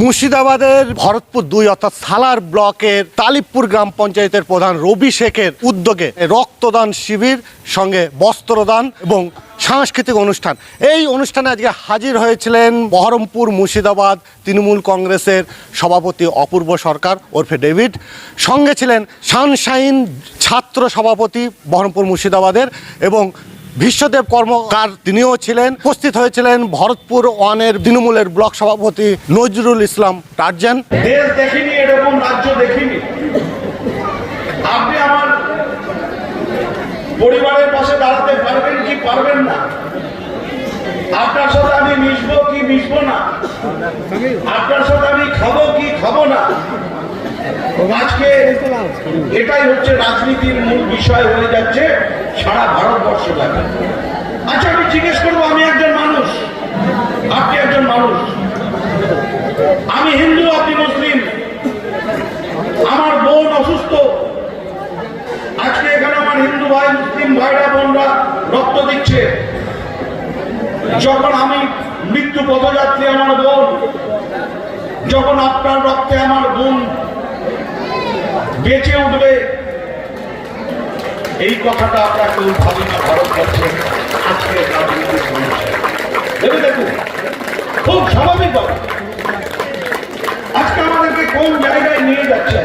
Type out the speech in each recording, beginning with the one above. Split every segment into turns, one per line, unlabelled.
মুর্শিদাবাদের ভরতপুর দুই অর্থাৎ সালার ব্লকের তালিবপুর গ্রাম পঞ্চায়েতের প্রধান রবি শেখের উদ্যোগে রক্তদান শিবির, সঙ্গে বস্ত্রদান এবং সাংস্কৃতিক অনুষ্ঠান। এই অনুষ্ঠানে আজকে হাজির হয়েছিলেন বহরমপুর, মুর্শিদাবাদ তৃণমূল কংগ্রেসের সভাপতি অপূর্ব সরকার, ওরফে ডেভিড। সঙ্গে ছিলেন সানশাইন ছাত্র সভাপতি বহরমপুর, মুর্শিদাবাদের এবং বিশ্বদেব কর্মকার তিনিও ছিলেন, উপস্থিত হয়েছিলেন ভরতপুর ওয়ানের তৃণমূলের ব্লক সভাপতি নজরুল ইসলাম টার্জান।
দেশ দেখিনি, এরকম রাজ্য দেখিনি। আপনি আমার পরিবারের পাশে দাঁড়াতে পারবেন কি পারবেন না? আপনার সাথে আমি মিশবো কি মিশবো না? আপনার সাথে আমি খাব কি খাব না? আজকে এটাই হচ্ছে রাজনীতির মূল বিষয় হয়ে যাচ্ছে সারা ভারতবর্ষ লাগে আচ্ছা আমি জিজ্ঞেস করব, আমি একজন মানুষ। আপনি একজন মানুষ। আমি হিন্দু, আপনি মুসলিম। আমার বোন অসুস্থ। আজকে এখানে আমার হিন্দু ভাই, মুসলিম ভাইরা, বোনরা রক্ত দিচ্ছে। যখন আমি মৃত্যু পথযাত্রী আমার বোন, যখন আপনার রক্তে আমার বোন বেঁচে উঠবে। এই কথাটা আপনার কেউ ভাবি না ভারতবর্ষে আজকে রাজনীতির সমস্যা। ভেবে দেখুন, খুব স্বাভাবিক কথা আজকে আমাদেরকে কোন জায়গায় নিয়ে যাচ্ছে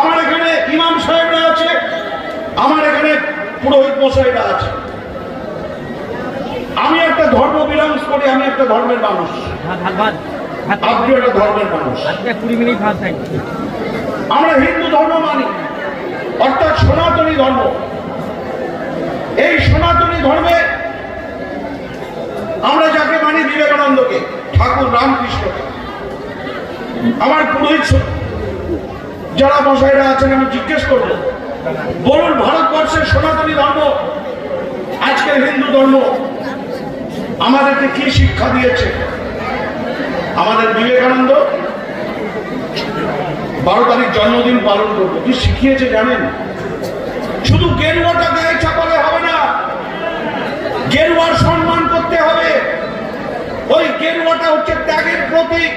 আমার এখানে ইমাম সাহেবরা আছে, আমার এখানে পুরোহিত মশাইরা আছে। আমি একটা ধর্ম বিলংস করি, আমি একটা ধর্মের মানুষ।
ভাত ভাত ভাত ভাত
আপনিও একটা ধর্মের মানুষ।
কুড়ি মিনিট ভাত খাই
আমরা হিন্দু ধর্ম মানি অর্থাৎ সনাতনী ধর্ম। এই সনাতনী ধর্মে আমরা যাকে মানি বিবেকানন্দকে ঠাকুর রামকৃষ্ণকে। আমার পুরোহিত যারা মশাইরা আছেন আমি জিজ্ঞেস করব বলুন ভারতবর্ষের সনাতনী ধর্ম আজকের হিন্দু ধর্ম আমাদেরকে কি শিক্ষা দিয়েছে? আমাদের বিবেকানন্দ বারো তারিখ জন্মদিন পালন করব। কি শিখিয়েছে জানেন? শুধু গেরুয়াটা গায়ে চাপালে হবে না, গেরুয়ার সম্মান করতে হবে। ওই গেরুয়াটা হচ্ছে ত্যাগের প্রতীক।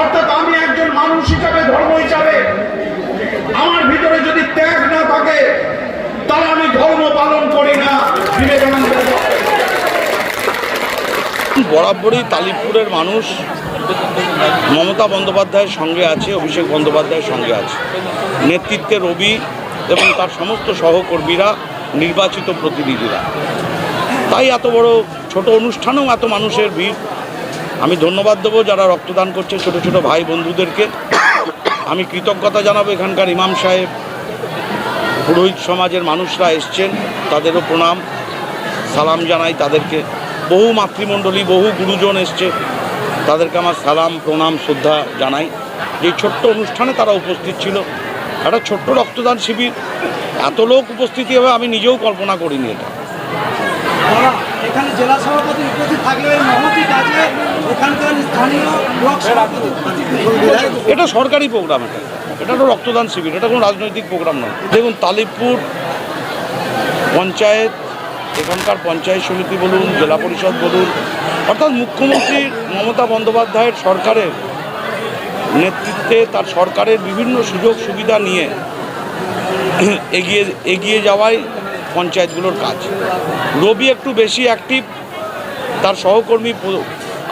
অর্থাৎ আমি একজন মানুষ হিসাবে, ধর্ম হিসাবে। আমার ভিতরে যদি ত্যাগ না থাকে তাহলে আমি ধর্ম পালন করি না বিবেকানন্দের মতে।
বরাবরই তালিপুরের মানুষ মমতা বন্দ্যোপাধ্যায়ের সঙ্গে আছে, অভিষেক বন্দ্যোপাধ্যায়ের সঙ্গে আছে। নেতৃত্বে রবি এবং তার সমস্ত সহকর্মীরা, নির্বাচিত প্রতিনিধিরা। তাই এত বড় ছোট অনুষ্ঠানেও এত মানুষের ভিড়। আমি ধন্যবাদ দেবো যারা রক্তদান করছে ছোট ছোট ভাই বন্ধুদেরকে। আমি কৃতজ্ঞতা জানাব এখানকার ইমাম সাহেব, পুরোহিত সমাজের মানুষরা এসছেন, তাদেরও প্রণাম। সালাম জানাই তাদেরকে। বহু মাতৃমণ্ডলী বহু গুরুজন এসছে। তাদেরকে আমার সালাম প্রণাম শ্রদ্ধা জানাই। যে ছোট্ট অনুষ্ঠানে তারা উপস্থিত ছিল। একটা ছোট্ট রক্তদান শিবির। এত লোক উপস্থিতি হবে আমি নিজেও কল্পনা করিনি এটা।
এখানে জেলা সভাপতি উপস্থিত থাকলেও মহতি কাজে এখানকার স্থানীয় ব্লক সভাপতি উপস্থিত নেই।
এটা সরকারি প্রোগ্রাম এটা। এটা তো রক্তদান শিবির এটা কোনো রাজনৈতিক প্রোগ্রাম নয়। দেখুন তালিবপুর পঞ্চায়েত এখানকার পঞ্চায়েত সমিতি বলুন, জেলা পরিষদ বলুন, অর্থাৎ মুখ্যমন্ত্রী মমতা বন্দ্যোপাধ্যায়ের সরকারের নেতৃত্বে তার সরকারের বিভিন্ন সুযোগ সুবিধা নিয়ে এগিয়ে এগিয়ে যাওয়াই পঞ্চায়েতগুলোর কাজ। রবি একটু বেশি অ্যাক্টিভ তার সহকর্মী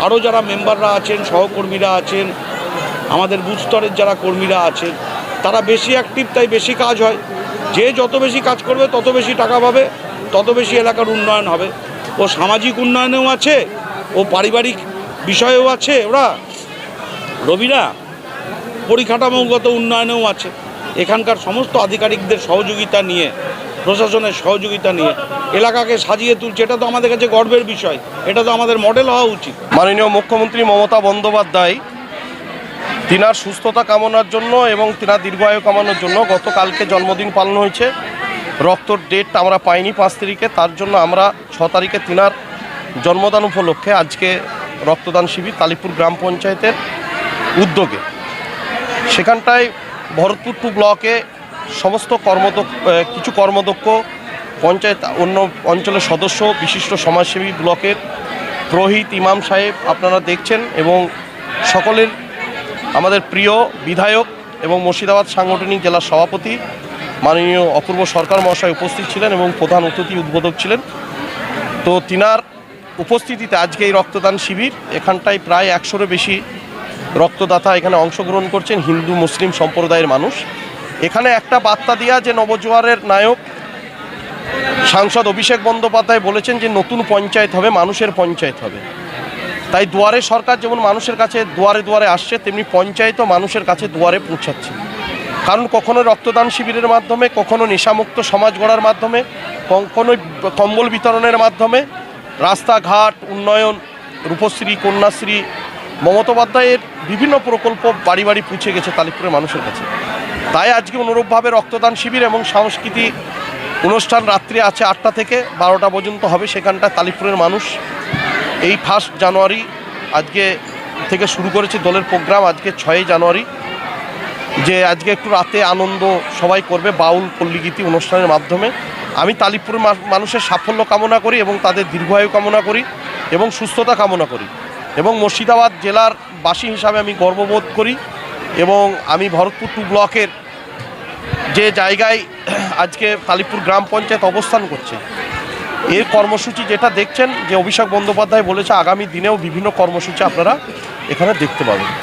আরও যারা মেম্বাররা আছেন, সহকর্মীরা আছেন, আমাদের বুথ স্তরের যারা কর্মীরা আছেন, তারা বেশি অ্যাক্টিভ তাই বেশি কাজ হয়। যে যত বেশি কাজ করবে, তত বেশি টাকা পাবে। তত বেশি এলাকার উন্নয়ন হবে। ও সামাজিক উন্নয়নেও আছে, ও পারিবারিক বিষয়েও আছে। ওরা, রবিরা পরিকাঠামোগত উন্নয়নেও আছে। এখানকার সমস্ত আধিকারিকদের সহযোগিতা নিয়ে, প্রশাসনের সহযোগিতা নিয়ে এলাকাকে সাজিয়ে তুলছে। এটা তো আমাদের কাছে গর্বের বিষয়। এটা তো আমাদের মডেল হওয়া উচিত।
মাননীয় মুখ্যমন্ত্রী মমতা বন্দ্যোপাধ্যায় তিনার সুস্থতা কামনার জন্য এবং তিনার দীর্ঘায়ু কামানোর জন্য গতকালকে জন্মদিন পালন হয়েছে। রক্তর ডেট আমরা পাইনি পাঁচ তারিখে, তার জন্য আমরা ছ তারিখে তিনার জন্মদান উপলক্ষে আজকে রক্তদান শিবির তালিপুর গ্রাম পঞ্চায়েতের উদ্যোগে। সেখানটায় ভরতপুর টু ব্লকে সমস্ত কর্মদক্ষ কিছু কর্মদক্ষ, পঞ্চায়েত অন্য অঞ্চলের সদস্য, বিশিষ্ট সমাজসেবী ব্লকের প্রহিত ইমাম সাহেব আপনারা দেখছেন এবং সকলের আমাদের প্রিয় বিধায়ক এবং মুর্শিদাবাদ সাংগঠনিক জেলার সভাপতি মাননীয় অপূর্ব সরকার মহাশয় উপস্থিত ছিলেন এবং প্রধান অতিথি উদ্বোধক ছিলেন। তো তিনার উপস্থিতিতে আজকে এই রক্তদান শিবির, এখানটায় প্রায় একশোরও বেশি রক্তদাতা এখানে অংশগ্রহণ করছেন, হিন্দু, মুসলিম সম্প্রদায়ের মানুষ। এখানে একটা বার্তা দেওয়া যে নবজোয়ারের নায়ক সাংসদ অভিষেক বন্দ্যোপাধ্যায় বলেছেন যে নতুন পঞ্চায়েত হবে, মানুষের পঞ্চায়েত হবে। তাই দুয়ারে সরকার যেমন মানুষের কাছে দুয়ারে দুয়ারে আসছে, তেমনি পঞ্চায়েতও মানুষের কাছে দুয়ারে পৌঁছাচ্ছে। কারণ কখনো রক্তদান শিবিরের মাধ্যমে, কখনো নেশামুক্ত সমাজ গড়ার মাধ্যমে কখনো কম্বল বিতরণের মাধ্যমে রাস্তাঘাট, উন্নয়ন, রূপশ্রী, কন্যাশ্রী মমতোপাধ্যায়ের বিভিন্ন প্রকল্প বাড়ি বাড়ি পৌঁছে গেছে তালিপুরের মানুষের কাছে। তাই আজকে অনুরূপভাবে রক্তদান শিবির এবং সাংস্কৃতিক অনুষ্ঠান রাত্রি আছে আটটা থেকে বারোটা পর্যন্ত হবে সেখানটা তালিপুরের মানুষ। এই ফার্স্ট জানুয়ারি আজকে থেকে শুরু করেছে দলের প্রোগ্রাম আজকে ছয়ই জানুয়ারি যে আজকে একটু রাতে আনন্দ সবাই করবে বাউল পল্লীগীতি অনুষ্ঠানের মাধ্যমে। আমি তালিপুর মানুষের সাফল্য কামনা করি এবং তাদের দীর্ঘায়ু কামনা করি এবং সুস্থতা কামনা করি এবং মুর্শিদাবাদ জেলার বাসী হিসাবে আমি গর্ববোধ করি এবং আমি ভরতপুর টু ব্লকের যে জায়গায় আজকে তালিপুর গ্রাম পঞ্চায়েত অবস্থান করছে। এর কর্মসূচি যেটা দেখছেন, যে অভিষেক বন্দ্যোপাধ্যায় বলেছে, আগামী দিনেও বিভিন্ন কর্মসূচি আপনারা এখানে দেখতে পাবেন।